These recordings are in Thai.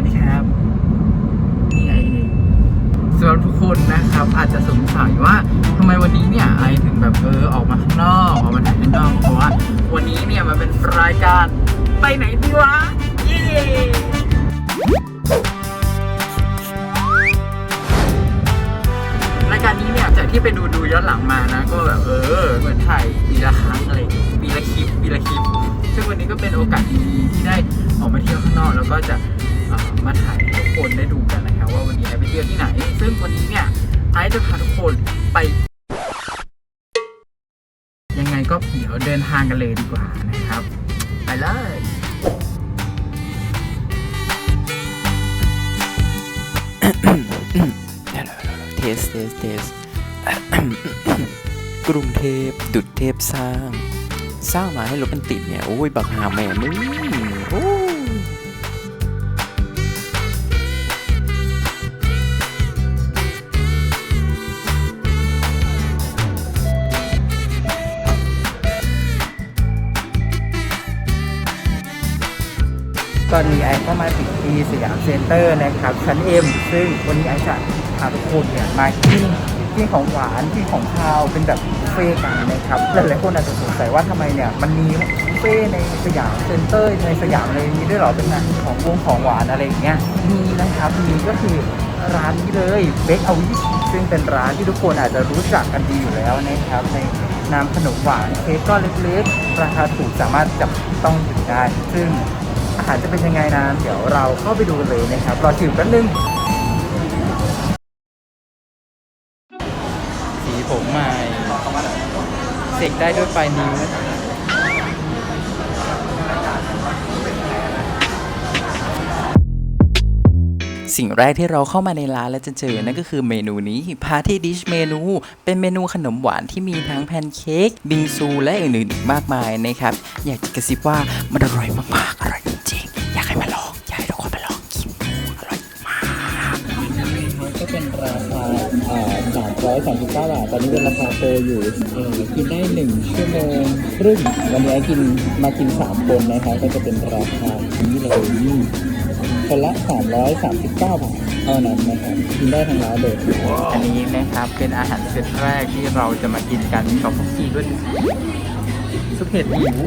วัสดีครับ นี่ไอเองสำหรับทุกคนนะครับ อาจจะสงสัยว่าทำไมวันนี้เนี่ยไอถึงแบบเออออกมาข้างนอกออกมาถ่ายข้างนอกเพราะว่าวันนี้เนี่ยมันเป็นรายการไปไหนดีวะเย้รายาถ่ายให้ทุกคนได้ดูกันนะครับว่าวันนี้ไอไปเที่ยวที่ไหน ซึ่งวันนี้เนี่ยไอจะพาทุกคนไป ยังไงก็เดี๋ยวเดินทางกันเลยดีกว่านะครับ ไปเลยเทสเทสเทสกรุงเทพดุดเทพสร้าง สร้างมาให้รถมันติดเนี่ย โอ้ย บักหาแม่มึงโอ้ มาถึงที่สยามเซ็นเตอร์นะครับชั้นเอ็มซึ่งวันนี้ไอจะพาทุกคนเนี่ยมากินกินของหวานกินของคาวเป็นแบบบุฟเฟ่กันนะครับหลายๆคนอาจจะสงสัยว่าทำไมเนี่ยมันมีบุฟเฟ่ในสยามเซ็นเตอร์ในสยามอะไรมีด้วยหรอเป็นงานของวงของหวานอะไรอย่างเงี้ยมีนะครับมีก็คือร้านนี้เลยเบ k อวิชซึ่งเป็นร้านที่ทุกคนอาจจะรู้จักกันดีอยู่แล้วนะครับในนามขนมหวานเค้กก้อนเล็กๆราคาถูกสามารถจับต้องถึงได้ซึ่งารจะเป็นยังไงนะเดี๋ยวเราเข้าไปดูกันเลยนะครับรอชิมแป๊บนึง สีผมใหม่เสกได้ด้วยปลายนิ้วสิ่งแรกที่เราเข้ามาในร้านแล้วจะเจอนั่นก็คือเมนูนี้ Party Dish เมนู เป็นเมนูขนมหวานที่มีทั้งแพนเค้กบิงซู และอื่นๆอีกมากมายนะครับ อยากจะกระซิบว่ามันอร่อยมากๆอร่อยจริงๆอย ร้อยสามสิบเก้าบาท ตอนนี้เป็นราคาโปรอยู่กินได้หนึ่งชั่วโมงครึ่งวันนี้กินมากินสามคนนะคะก็จะเป็นราคาที่เลยคนละสามร้อยสามสิบเก้าบาทเท่านั้นนะครับกินได้ทั้งร้านเลยอันนี้นะครับเป็นอาหารเซตแรกที่เราจะมากินกันกับพวกซีด้วยซุปเห็ดหิว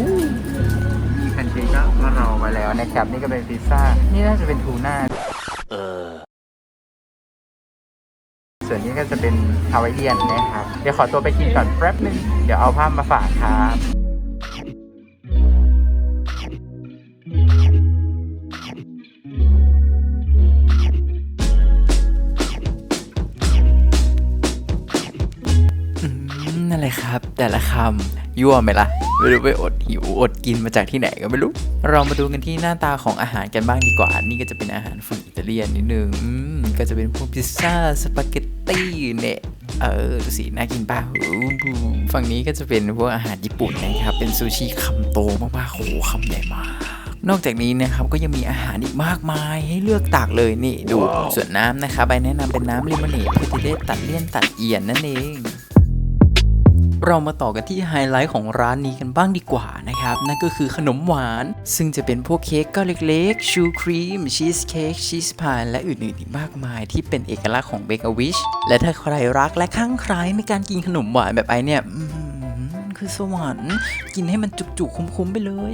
คันเค้กก็มารอไว้แล้วนะครับ นี่ก็เป็นพิซซ่า นี่น่าจะเป็นทูน่า ส่วนนี้ก็จะเป็นฮาวายเอียนนะครับ เดี๋ยวขอตัวไปกินก่อนแป๊บนึง เดี๋ยวเอาภาพมาฝากครับอืมนั่นแหละครับ แต่ละคำยั่วไหมล่ะไม่รู้ไปอดหิวอดกินมาจากที่ไหนก็ไม่รู้ เรามาดูกันที่หน้าตาของอาหารกันบ้างดีกว่า นี่ก็จะเป็นอาหารฝั่งอิตาเลียนนิดนึงก็จะเป็นพวกพิซซ่าสปาเกต ตี้เนี่ยเออดูสิน่ากินป่ะอู้หูฝั่งนี้ก็จะเป็นพวกอาหารญี่ปุ่นนะครับ เป็นซูชิคำโตมากๆโหคำใหญ่มาก นอกจากนี้นะครับก็ยังมีอาหารอีกมากมายให้เลือกตักเลยนี่ดู ส่วนน้ำนะครับใบแนะนำเป็นน้ำลิมอนเนดเพื่อที่ได้ตัดเลี่ยนตัดเอียนนั่นเอง เรามาต่อกันที่ไฮไลท์ของร้านนี้กันบ้างดีกว่านะครับ นั่นก็คือขนมหวาน ซึ่งจะเป็นพวกเค้กก้อนเล็กๆ ชูครีม ชีสเค้ก ชีสพาย และอื่นๆอีกมากมายที่เป็นเอกลักษณ์ของเบเกอร์วิช และถ้าใครรักและข้างใครในการกินขนมหวานแบบไอเนี่ยคือสวรรค์กินให้มันจุกๆคุ้มๆไปเลย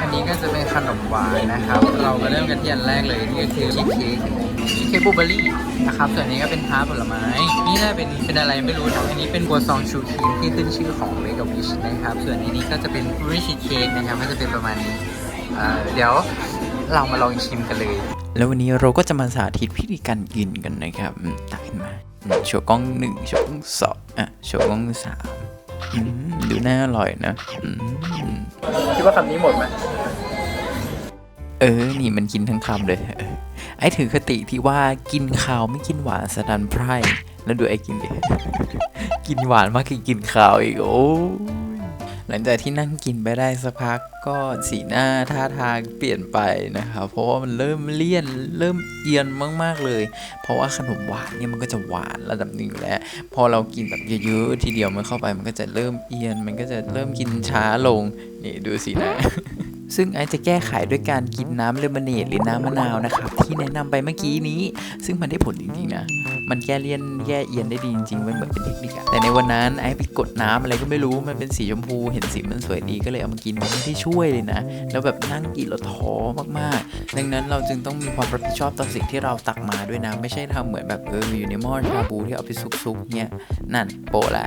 อันนี้ก็จะเป็นขนมหวานนะครับ เรามาเริ่มกันที่อันแรกเลยนี่ก็คือชีสเค้ก เค้กบลูเบอร์รี่นะครับส่วนนี้ก็เป็นทาร์ตผลไม้ นี่น่าเป็นเป็นอะไรไม่รู้นะอันนี้เป็นบัวซองชูครีมที่ขึ้นชื่อของเบเกอร์วิชนะครับ ส่วนอันนี้ก็จะเป็นบริชีสเค้กนะครับก็จะเป็นประมาณนี้เอ่อเดี๋ยวเรามาลองชิมกันเลย แล้ววันนี้เราก็จะมาสาธิตวิธีการกินกันนะครับอืมตักขึ้นมาอืมโชว์กล้องหนึ่งโชว์กล้องสองอะโชว์กล้องสามอืมดูน่าอร่อยนะอืมคิดว่าคำนี้หมดไหมเออ นี่มันกินทั้งคำเลยเออ ไอ้ถือคติที่ว่ากินข้าวไม่กินหวานสะดันไพร่แล้วดูไอ้กินดิกินหวานมากกว่ากินข้าวอีกโอ้หลังจากที่นั่งกินไปได้สักพักก็สีหน้าท่าทางเปลี่ยนไปนะครับเพราะว่ามันเริ่มเลี่ยนเริ่มเอียนมาก ๆเลย เพราะว่าขนมหวานเนี่ยมันก็จะหวานระดับหนึ่งแล้ว พอเรากินแบบเยอะๆทีเดียวมันเข้าไปมันก็จะเริ่มเอียน มันก็จะเริ่มกินช้าลงนี่ดูสีหน้า ซึ่งไอจะแก้ไขด้วยการกินน้ำเลมอนเนดหรือน้ำมะนาวนะครับที่แนะนำไปเมื่อกี้นี้ ซึ่งมันได้ผลจริงๆนะ มันแก้เลี่ยนแก้เอียนได้ดีจริงๆมันเหมือนเป็นเทคนิคอะแต่ในวันนั้นไอไปกดน้ำอะไรก็ไม่รู้มันเป็นสีชมพู เห็นสีมันสวยดีก็เลยเอามากินมันไม่ได้ช่วยเลยนะ แล้วแบบนั่งกินแล้วท้อมากๆ ดังนั้นเราจึงต้องมีความรับผิดชอบต่อสิ่งที่เราตักมาด้วยนะไม่ใช่ทำเหมือนแบบเอออยู่ในหม้อชาบูที่เอาไปซุกๆเนี่ยนั่นโปะละ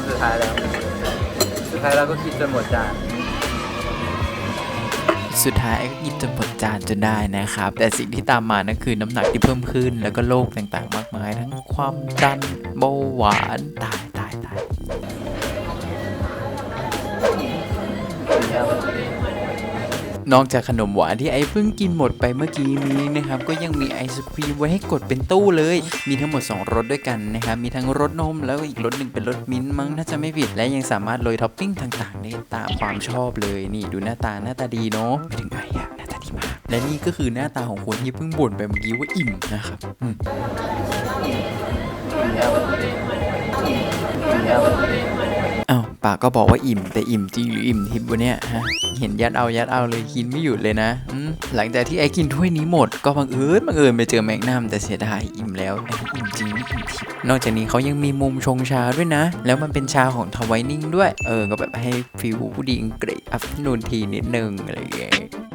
ำสุดท้ายแล้ว สุดท้ายเราก็คิดจนหมดจาน สุดท้ายไอ้ก็กินจนหมดจานจนได้นะครับ แต่สิ่งที่ตามมานั่นคือน้ำหนักที่เพิ่มขึ้น แล้วก็โรคต่างๆ มากมาย ทั้งความดันเบาหวานตายตายตาย นอกจากขนมหวานที่ไอ้เพิ่งกินหมดไปเมื่อกี้นี้นะครับ ก็ยังมีไอศครีมไว้ให้กดเป็นตู้เลย มีทั้งหมด 2รสด้วยกันนะครับ มีทั้งรสนมแล้วก็อีกรสหนึ่งเป็นรสมิ้นท์มั้งถ้าจะไม่ผิด และยังสามารถโรยท็อปปิ้งต่างๆได้ตามความชอบเลย นี่ดูหน้าตาหน้าตาดีเนาะไปถึงไหนอะหน้าตาดีมาก และนี่ก็คือหน้าตาของคนที่เพิ่งบ่นไปเมื่อกี้ว่าอิ่มนะครับอืมอ้ากก็บอกว่าอิ่ม แต่อิ่มจริงหรืออิ่มทิพย์วะเนี่ยฮะเห็นยัดเอายัดเอาเลยกินไม่หยุดเลยนะหลังจากที่ไอ้กินถ้วยนี้หมดก็บังเอิญบังเอิญไปเจอแมกนัมแต่เสียดายอิ่มแล้วไอ้อิ่มจริงอิ่มทิพย์นอกจากนี้เขายังมีมุมชงชาด้วยนะ แล้วมันเป็นชาของทวายนิ่งด้วย เออก็แบบให้ฟิลผู้ดีอังกฤษอัฟนูนทีนิดนึงอะไรอย่างเงี้ย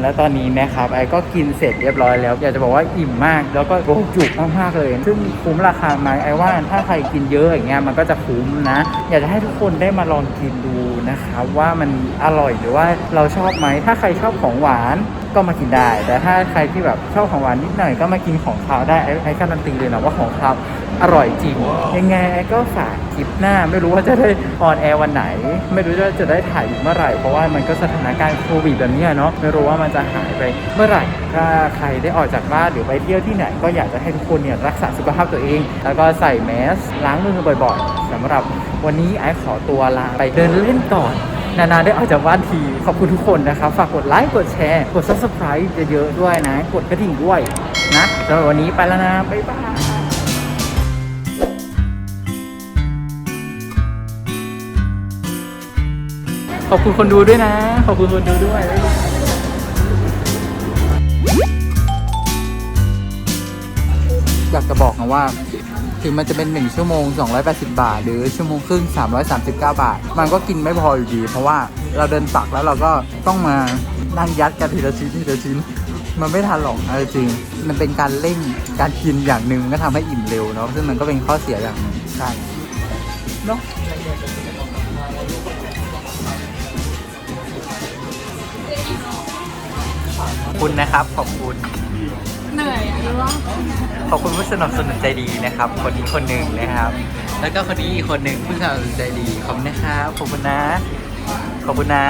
แล้วตอนนี้นะครับไอ้ก็กินเสร็จเรียบร้อยแล้ว อยากจะบอกว่าอิ่มมาก แล้วก็โจุกมากๆเลย ซึ่งคุ้มราคาไหมไอ้ว่าถ้าใครกินเยอะอย่างเงี้ยมันก็จะคุ้มนะ อยากจะให้ทุกคนได้มาลองกินดู นะครับว่ามันอร่อยหรือว่าเราชอบไหมถ้าใครชอบของหวานก็มากินได้ แต่ถ้าใครที่แบบชอบของหวานนิดหน่อยก็มากินของคาวได้ไอ้ไอ้การันตีเลยนะว่าของคาวอร่อยจริง ยังไงไอ้ก็ฝากคลิปหน้า ไม่รู้ว่าจะได้ออนแอร์วันไหน ไม่รู้ว่าจะได้ถ่ายอีกเมื่อไหร่ เพราะว่ามันก็สถานการณ์โควิดแบบนี้เนาะไม่รู้ว่ามันจะหายไปเมื่อไหร่ ถ้าใครได้ออกจากบ้านหรือไปเที่ยวที่ไหน ก็อยากจะให้ทุกคนเนี่ยรักษาสุขภาพตัวเอง แล้วก็ใส่แมสล้างมือบ่อยๆ สำหรับวันนี้ไอ้ขอตัวลาไปเดินเล่นก่อนนานๆได้ออกจากบ้านที ขอบคุณทุกคนนะครับ ฝากกดไลค์ กดแชร์ กด subscribe เยอะๆด้วยนะ กดกระดิ่งด้วยนะสำหรับวันนี้ไปแล้วนะ บ๊ายบายขอบคุณคนดูด้วยนะ ขอบคุณคนดูด้วยอยากจะบอกนะว่า ถึงมันจะเป็น 1 ชั่วโมง 280 บาท หรือชั่วโมงครึ่ง 339 บาท มันก็กินไม่พออยู่ดี เพราะว่าเราเดินตักแล้วเราก็ต้องมานั่งยัดกันทีละชิ้นทีละชิ้น มันไม่ทันหรอกเอาจริง มันเป็นการเร่งการกินอย่างหนึ่งก็ทำให้อิ่มเร็วเนาะซึ่งมันก็เป็นข้อเสียอย่างหนึ่งใช่เนาะคุณนะครับขอบคุณ เหนื่อยอะรู้ว่าขอบคุณผู้สนับสนุนใจดีนะครับ คนนี้คนหนึ่งนะครับ แล้วก็คนนี้อีกคนหนึ่งผู้สนับสนุนใจดีขอบคุณนะครับขอบคุณนะ ขอบคุณนะ